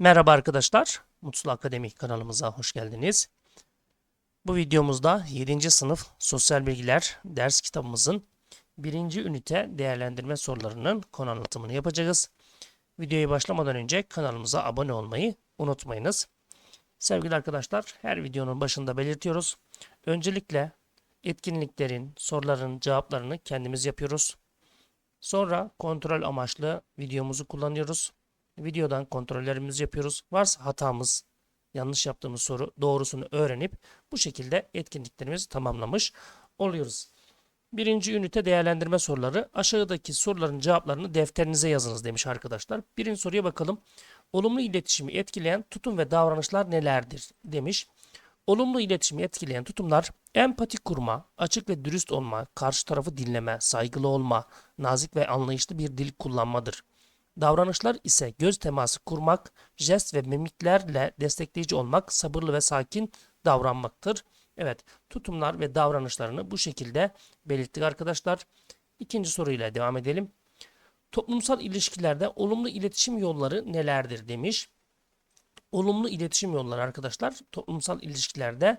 Merhaba arkadaşlar, Mutlu Akademi kanalımıza hoş geldiniz. Bu videomuzda 7. sınıf sosyal bilgiler ders kitabımızın 1. ünite değerlendirme sorularının konu anlatımını yapacağız. Videoya başlamadan önce kanalımıza abone olmayı unutmayınız. Sevgili arkadaşlar, her videonun başında belirtiyoruz. Öncelikle etkinliklerin, soruların cevaplarını kendimiz yapıyoruz. Sonra kontrol amaçlı videomuzu kullanıyoruz. Videodan kontrollerimizi yapıyoruz. Varsa hatamız, yanlış yaptığımız soru doğrusunu öğrenip bu şekilde etkinliklerimizi tamamlamış oluyoruz. Birinci ünite değerlendirme soruları. Aşağıdaki soruların cevaplarını defterinize yazınız demiş arkadaşlar. Birinci soruya bakalım. Olumlu iletişimi etkileyen tutum ve davranışlar nelerdir demiş. Olumlu iletişimi etkileyen tutumlar empati kurma, açık ve dürüst olma, karşı tarafı dinleme, saygılı olma, nazik ve anlayışlı bir dil kullanmadır. Davranışlar ise göz teması kurmak, jest ve mimiklerle destekleyici olmak, sabırlı ve sakin davranmaktır. Evet, tutumlar ve davranışlarını bu şekilde belirttik arkadaşlar. İkinci soruyla devam edelim. Toplumsal ilişkilerde olumlu iletişim yolları nelerdir demiş. Olumlu iletişim yolları arkadaşlar toplumsal ilişkilerde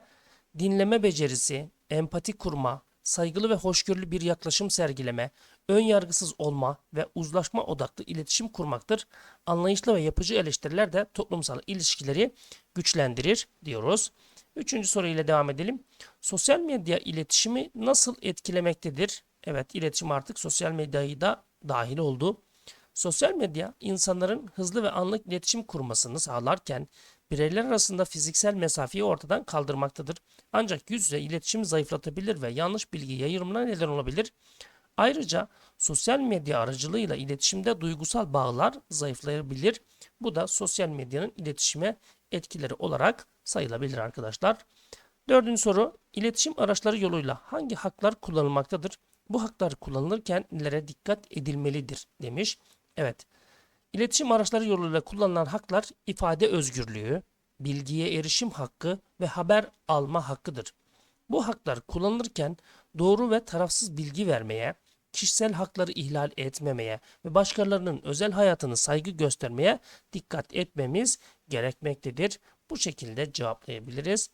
dinleme becerisi, empati kurma, saygılı ve hoşgörülü bir yaklaşım sergileme, ön yargısız olma ve uzlaşma odaklı iletişim kurmaktır. Anlayışlı ve yapıcı eleştiriler de toplumsal ilişkileri güçlendirir diyoruz. Üçüncü soruyla devam edelim. Sosyal medya iletişimi nasıl etkilemektedir? Evet, iletişim artık sosyal medyayı da dahil oldu. Sosyal medya insanların hızlı ve anlık iletişim kurmasını sağlarken bireyler arasında fiziksel mesafeyi ortadan kaldırmaktadır. Ancak yüz yüze iletişim zayıflatabilir ve yanlış bilgi yayılımına neden olabilir. Ayrıca sosyal medya aracılığıyla iletişimde duygusal bağlar zayıflayabilir. Bu da sosyal medyanın iletişime etkileri olarak sayılabilir arkadaşlar. Dördüncü soru, iletişim araçları yoluyla hangi haklar kullanılmaktadır? Bu haklar kullanılırken nelere dikkat edilmelidir demiş. Evet, iletişim araçları yoluyla kullanılan haklar ifade özgürlüğü, bilgiye erişim hakkı ve haber alma hakkıdır. Bu haklar kullanılırken doğru ve tarafsız bilgi vermeye, kişisel hakları ihlal etmemeye ve başkalarının özel hayatını saygı göstermeye dikkat etmemiz gerekmektedir. Bu şekilde cevaplayabiliriz.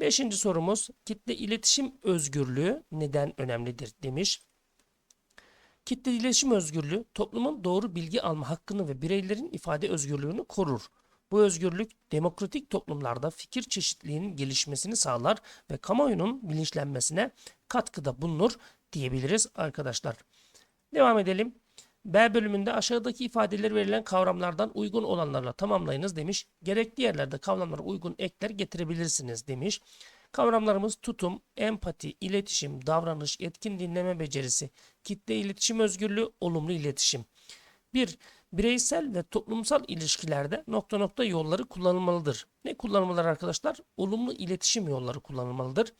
Beşinci sorumuz kitle iletişim özgürlüğü neden önemlidir demiş. Kitle iletişim özgürlüğü toplumun doğru bilgi alma hakkını ve bireylerin ifade özgürlüğünü korur. Bu özgürlük demokratik toplumlarda fikir çeşitliliğinin gelişmesini sağlar ve kamuoyunun bilinçlenmesine katkıda bulunur diyebiliriz arkadaşlar. Devam edelim. B bölümünde aşağıdaki ifadeleri verilen kavramlardan uygun olanlarla tamamlayınız demiş. Gerekli yerlerde kavramlara uygun ekler getirebilirsiniz demiş. Kavramlarımız tutum, empati, iletişim, davranış, etkin dinleme becerisi, kitle iletişim özgürlüğü, olumlu iletişim. 1. Bireysel ve toplumsal ilişkilerde nokta nokta yolları kullanılmalıdır. Ne kullanılmalıdır arkadaşlar? Olumlu iletişim yolları kullanılmalıdır.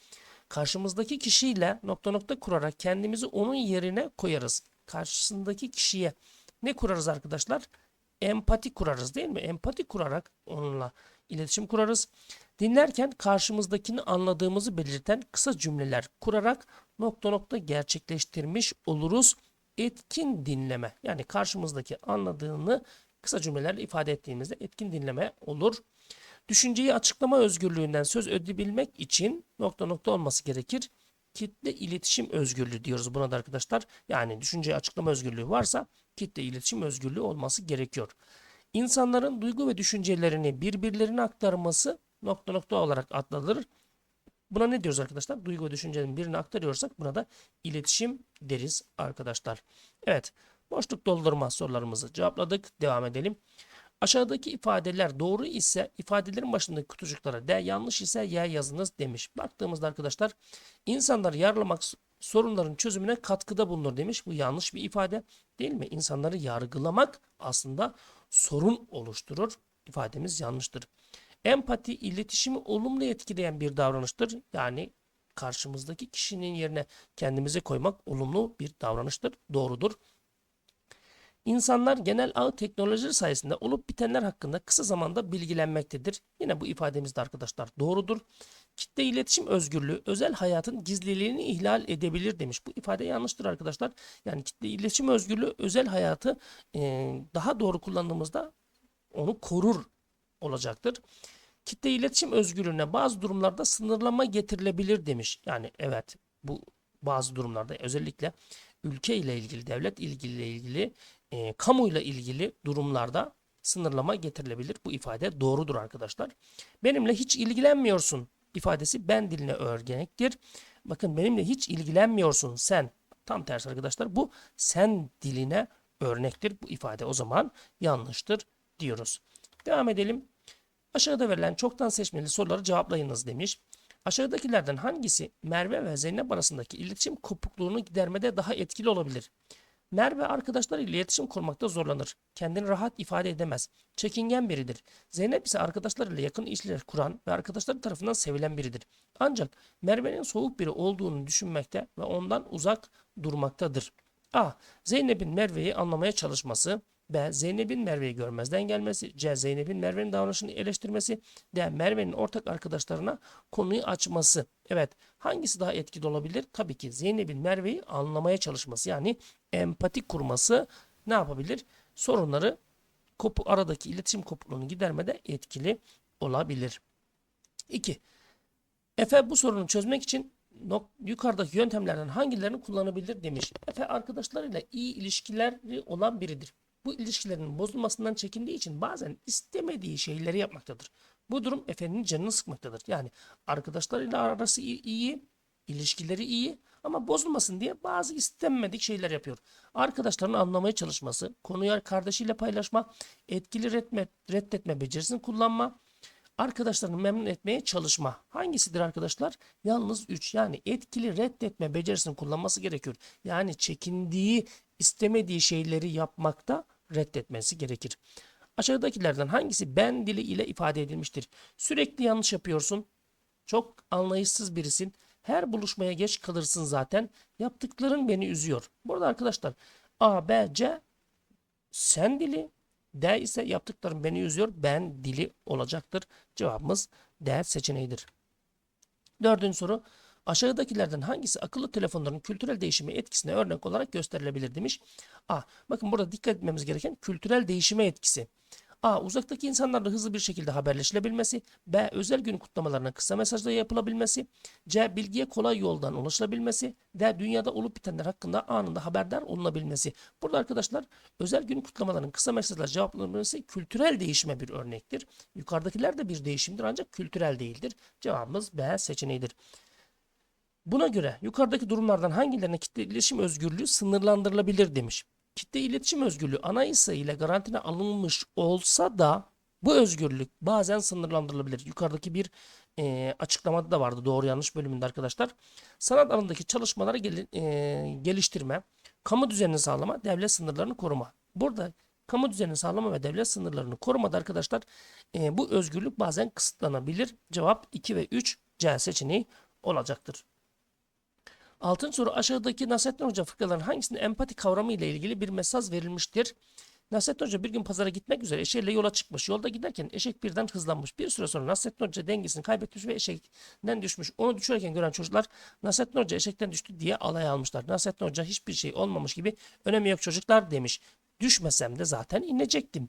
Karşımızdaki kişiyle nokta nokta kurarak kendimizi onun yerine koyarız. Karşısındaki kişiye ne kurarız arkadaşlar? Empati kurarız değil mi? Empati kurarak onunla iletişim kurarız. Dinlerken karşımızdakini anladığımızı belirten kısa cümleler kurarak nokta nokta gerçekleştirmiş oluruz. Etkin dinleme yani karşımızdaki anladığını kısa cümlelerle ifade ettiğimizde etkin dinleme olur. Düşünceyi açıklama özgürlüğünden söz edebilmek için nokta nokta olması gerekir. Kitle iletişim özgürlüğü diyoruz buna da arkadaşlar. Yani düşünceyi açıklama özgürlüğü varsa kitle iletişim özgürlüğü olması gerekiyor. İnsanların duygu ve düşüncelerini birbirlerine aktarması nokta nokta olarak adlanır. Buna ne diyoruz arkadaşlar? Duygu ve düşüncelerin birini aktarıyorsak buna da iletişim deriz arkadaşlar. Evet, boşluk doldurma sorularımızı cevapladık. Devam edelim. Aşağıdaki ifadeler doğru ise ifadelerin başındaki kutucuklara D, yanlış ise Y yazınız demiş. Baktığımızda arkadaşlar insanları yargılamak sorunların çözümüne katkıda bulunur demiş. Bu yanlış bir ifade değil mi? İnsanları yargılamak aslında sorun oluşturur. İfademiz yanlıştır. Empati iletişimi olumlu etkileyen bir davranıştır. Yani karşımızdaki kişinin yerine kendimizi koymak olumlu bir davranıştır. Doğrudur. İnsanlar genel ağ teknolojileri sayesinde olup bitenler hakkında kısa zamanda bilgilenmektedir. Yine bu ifademiz de arkadaşlar doğrudur. Kitle iletişim özgürlüğü özel hayatın gizliliğini ihlal edebilir demiş. Bu ifade yanlıştır arkadaşlar. Yani kitle iletişim özgürlüğü özel hayatı e, daha doğru kullandığımızda onu korur olacaktır. Kitle iletişim özgürlüğüne bazı durumlarda sınırlama getirilebilir demiş. Yani evet bu bazı durumlarda özellikle ülke ile ilgili, devlet ilgili ilgili, e, kamuyla ilgili durumlarda sınırlama getirilebilir. Bu ifade doğrudur arkadaşlar. Benimle hiç ilgilenmiyorsun ifadesi ben diline örgenektir. Bakın benimle hiç ilgilenmiyorsun sen. Tam tersi arkadaşlar bu sen diline örnektir bu ifade. O zaman yanlıştır diyoruz. Devam edelim. Aşağıda verilen çoktan seçmeli soruları cevaplayınız demiş. Aşağıdakilerden hangisi Merve ve Zeynep arasındaki iletişim kopukluğunu gidermede daha etkili olabilir? Merve arkadaşlarıyla iletişim kurmakta zorlanır. Kendini rahat ifade edemez. Çekingen biridir. Zeynep ise arkadaşlarıyla yakın ilişkiler kuran ve arkadaşları tarafından sevilen biridir. Ancak Merve'nin soğuk biri olduğunu düşünmekte ve ondan uzak durmaktadır. A. Zeynep'in Merve'yi anlamaya çalışması. B. Zeynep'in Merve'yi görmezden gelmesi. C. Zeynep'in Merve'nin davranışını eleştirmesi. D. Merve'nin ortak arkadaşlarına konuyu açması. Evet. Hangisi daha etkili olabilir? Tabii ki Zeynep'in Merve'yi anlamaya çalışması. Yani empati kurması ne yapabilir? Sorunları kopu, aradaki iletişim kopukluğunu gidermede etkili olabilir. 2. Efe bu sorunu çözmek için yukarıdaki yöntemlerden hangilerini kullanabilir demiş. Efe arkadaşlarıyla iyi ilişkileri olan biridir. Bu ilişkilerin bozulmasından çekindiği için bazen istemediği şeyleri yapmaktadır. Bu durum Efe'nin canını sıkmaktadır. Yani arkadaşlarıyla arası iyi, ilişkileri iyi ama bozulmasın diye bazı istenmedik şeyler yapıyor. Arkadaşlarını anlamaya çalışması, konuyu kardeşiyle paylaşma, etkili reddetme, reddetme becerisini kullanma, arkadaşlarını memnun etmeye çalışma. Hangisidir arkadaşlar? Yalnız 3. Yani etkili reddetme becerisini kullanması gerekiyor. Yani çekindiği, istemediği şeyleri yapmakta reddetmesi gerekir. Aşağıdakilerden hangisi ben dili ile ifade edilmiştir? Sürekli yanlış yapıyorsun. Çok anlayışsız birisin. Her buluşmaya geç kalırsın zaten. Yaptıkların beni üzüyor. Burada arkadaşlar A, B, C sen dili, D ise yaptıklarım beni üzüyor. Ben dili olacaktır. Cevabımız D seçeneğidir. Dördüncü soru. Aşağıdakilerden hangisi akıllı telefonların kültürel değişime etkisine örnek olarak gösterilebilir demiş. A. Bakın burada dikkat etmemiz gereken kültürel değişime etkisi. A. Uzaktaki insanlarla hızlı bir şekilde haberleşilebilmesi. B. Özel gün kutlamalarına kısa mesajla yapılabilmesi. C. Bilgiye kolay yoldan ulaşılabilmesi. D. Dünyada olup bitenler hakkında anında haberdar olunabilmesi. Burada arkadaşlar özel gün kutlamalarının kısa mesajla cevaplanabilmesi kültürel değişime bir örnektir. Yukarıdakiler de bir değişimdir ancak kültürel değildir. Cevabımız B seçeneğidir. Buna göre yukarıdaki durumlardan hangilerine kitle iletişim özgürlüğü sınırlandırılabilir demiş. Kitle iletişim özgürlüğü anayasa ile garantine alınmış olsa da bu özgürlük bazen sınırlandırılabilir. Yukarıdaki bir e, açıklamada da vardı doğru yanlış bölümünde arkadaşlar. Sanat alanındaki çalışmaları gel, e, geliştirme, kamu düzenini sağlama, devlet sınırlarını koruma. Burada kamu düzenini sağlama ve devlet sınırlarını korumada arkadaşlar e, bu özgürlük bazen kısıtlanabilir. Cevap 2 ve 3 C seçeneği olacaktır. Altıncı soru aşağıdaki Nasrettin Hoca fıkraların hangisinde empati kavramı ile ilgili bir mesaj verilmiştir? Nasrettin Hoca bir gün pazara gitmek üzere eşeğiyle yola çıkmış. Yolda giderken eşek birden hızlanmış. Bir süre sonra Nasrettin Hoca dengesini kaybetmiş ve eşekten düşmüş. Onu düşerken gören çocuklar Nasrettin Hoca eşekten düştü diye alay almışlar. Nasrettin Hoca hiçbir şey olmamış gibi önemi yok çocuklar demiş. Düşmesem de zaten inecektim.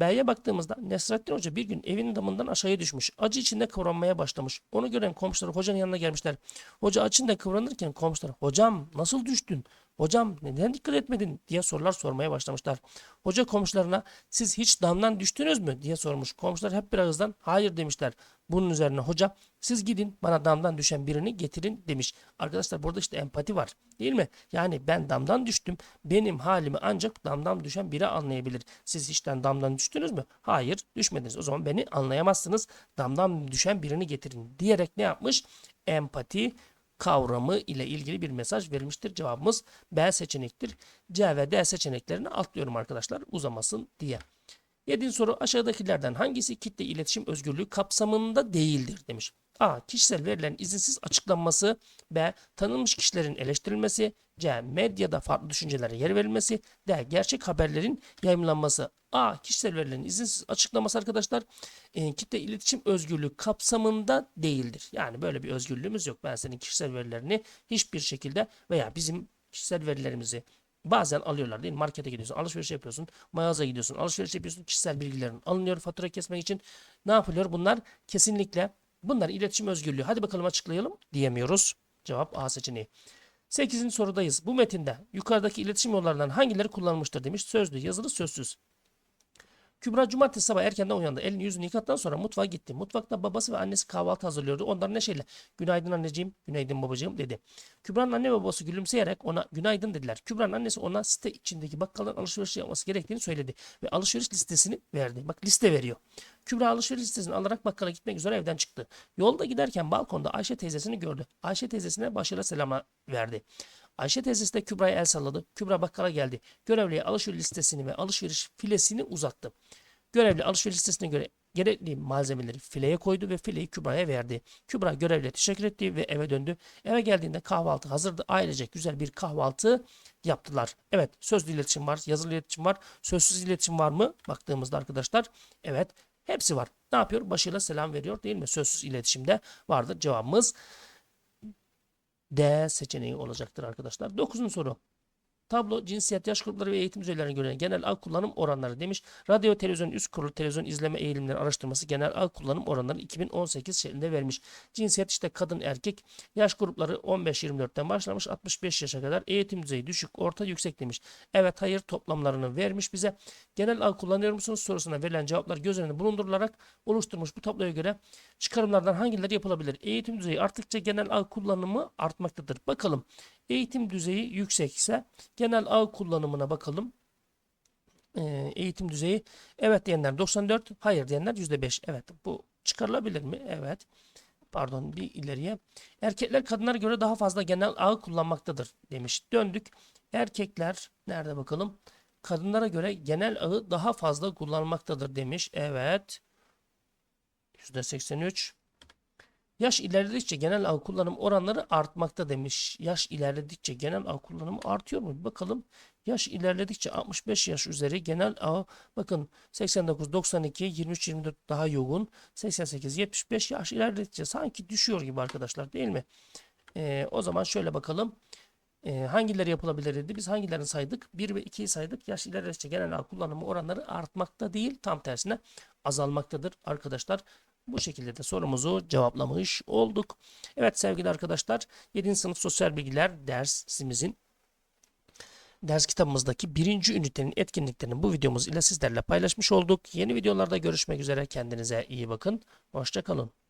B'ye baktığımızda Nesrettin Hoca bir gün evinin damından aşağıya düşmüş. Acı içinde kıvranmaya başlamış. Onu gören komşuları hocanın yanına gelmişler. Hoca acında kıvranırken komşular hocam nasıl düştün? Hocam neden dikkat etmedin diye sorular sormaya başlamışlar. Hoca komşularına siz hiç damdan düştünüz mü diye sormuş. Komşular hep bir ağızdan hayır demişler. Bunun üzerine hoca siz gidin bana damdan düşen birini getirin demiş. Arkadaşlar burada işte empati var değil mi? Yani ben damdan düştüm. Benim halimi ancak damdan düşen biri anlayabilir. Siz hiçten damdan düştünüz mü? Hayır düşmediniz. O zaman beni anlayamazsınız. Damdan düşen birini getirin diyerek ne yapmış? Empati kavramı ile ilgili bir mesaj verilmiştir. Cevabımız B seçenektir. C ve D seçeneklerini atlıyorum arkadaşlar uzamasın diye. Yedinci soru aşağıdakilerden hangisi kitle iletişim özgürlüğü kapsamında değildir demiş. A. Kişisel verilerin izinsiz açıklanması. B. Tanınmış kişilerin eleştirilmesi. C. Medyada farklı düşüncelere yer verilmesi. D. Gerçek haberlerin yayınlanması. A. Kişisel verilerin izinsiz açıklaması arkadaşlar e, kitle iletişim özgürlüğü kapsamında değildir. Yani böyle bir özgürlüğümüz yok. Ben senin kişisel verilerini hiçbir şekilde veya bizim kişisel verilerimizi Bazen alıyorlar değil mi? Markete gidiyorsun, alışveriş yapıyorsun, mağazaya gidiyorsun, alışveriş yapıyorsun. Kişisel bilgilerin alınıyor fatura kesmek için. Ne yapılıyor? Bunlar kesinlikle bunlar iletişim özgürlüğü. Hadi bakalım açıklayalım diyemiyoruz. Cevap A seçeneği. 8. sorudayız. Bu metinde yukarıdaki iletişim yollarından hangileri kullanılmıştır demiş. Sözlü, yazılı, sözsüz. Kübra cumartesi sabah erkenden uyandı. Elini yüzünü yıkadıktan sonra mutfağa gitti. Mutfakta babası ve annesi kahvaltı hazırlıyordu. Onlar neşeyle günaydın anneciğim, günaydın babacığım dedi. Kübra'nın anne ve babası gülümseyerek ona günaydın dediler. Kübra'nın annesi ona site içindeki bakkaldan alışveriş yapması gerektiğini söyledi. Ve alışveriş listesini verdi. Bak liste veriyor. Kübra alışveriş listesini alarak bakkala gitmek üzere evden çıktı. Yolda giderken balkonda Ayşe teyzesini gördü. Ayşe teyzesine başarılı selam verdi. Ayşe teyzesi de Kübra'ya el salladı. Kübra bakkala geldi. Görevliye alışveriş listesini ve alışveriş filesini uzattı. Görevli alışveriş listesine göre gerekli malzemeleri fileye koydu ve fileyi Kübra'ya verdi. Kübra görevliye teşekkür etti ve eve döndü. Eve geldiğinde kahvaltı hazırdı. Ailecek güzel bir kahvaltı yaptılar. Evet sözlü iletişim var, yazılı iletişim var, sözsüz iletişim var mı? Baktığımızda arkadaşlar evet hepsi var. Ne yapıyor? Başıyla selam veriyor değil mi? Sözsüz iletişimde vardır. Cevabımız D seçeneği olacaktır arkadaşlar. Dokuzuncu soru. Tablo cinsiyet, yaş grupları ve eğitim düzeylerine göre genel al kullanım oranları demiş. Radyo televizyon üst kurulu televizyon izleme eğilimleri araştırması genel al kullanım oranları 2018 şeklinde vermiş. Cinsiyet işte kadın erkek. Yaş grupları 15-24'ten başlamış 65 yaşa kadar. Eğitim düzeyi düşük, orta, yüksek demiş. Evet hayır toplamlarını vermiş bize. Genel al kullanıyor musunuz sorusuna verilen cevaplar göz önünde bulundurularak oluşturmuş bu tabloya göre çıkarımlardan hangileri yapılabilir? Eğitim düzeyi arttıkça genel al kullanımı artmaktadır. Bakalım. Eğitim düzeyi yüksekse genel ağ kullanımına bakalım. Ee, eğitim düzeyi evet diyenler 94, hayır diyenler %5. Evet bu çıkarılabilir mi? Evet. Pardon bir ileriye. Erkekler kadınlara göre daha fazla genel ağ kullanmaktadır demiş. Döndük. Erkekler nerede bakalım? Kadınlara göre genel ağı daha fazla kullanmaktadır demiş. Evet. %83. Yaş ilerledikçe genel ağ kullanım oranları artmakta demiş. Yaş ilerledikçe genel ağ kullanımı artıyor mu? Bakalım. Yaş ilerledikçe 65 yaş üzeri genel ağ bakın 89, 92, 23, 24 daha yoğun. 88, 75 yaş ilerledikçe sanki düşüyor gibi arkadaşlar değil mi? Ee, o zaman şöyle bakalım. Ee, hangileri yapılabilir dedi. Biz hangilerini saydık? 1 ve 2'yi saydık. Yaş ilerledikçe genel ağ kullanımı oranları artmakta değil. Tam tersine azalmaktadır arkadaşlar. Bu şekilde de sorumuzu cevaplamış olduk. Evet sevgili arkadaşlar 7. sınıf sosyal bilgiler dersimizin ders kitabımızdaki birinci ünitenin etkinliklerini bu videomuz ile sizlerle paylaşmış olduk. Yeni videolarda görüşmek üzere. Kendinize iyi bakın. Hoşçakalın.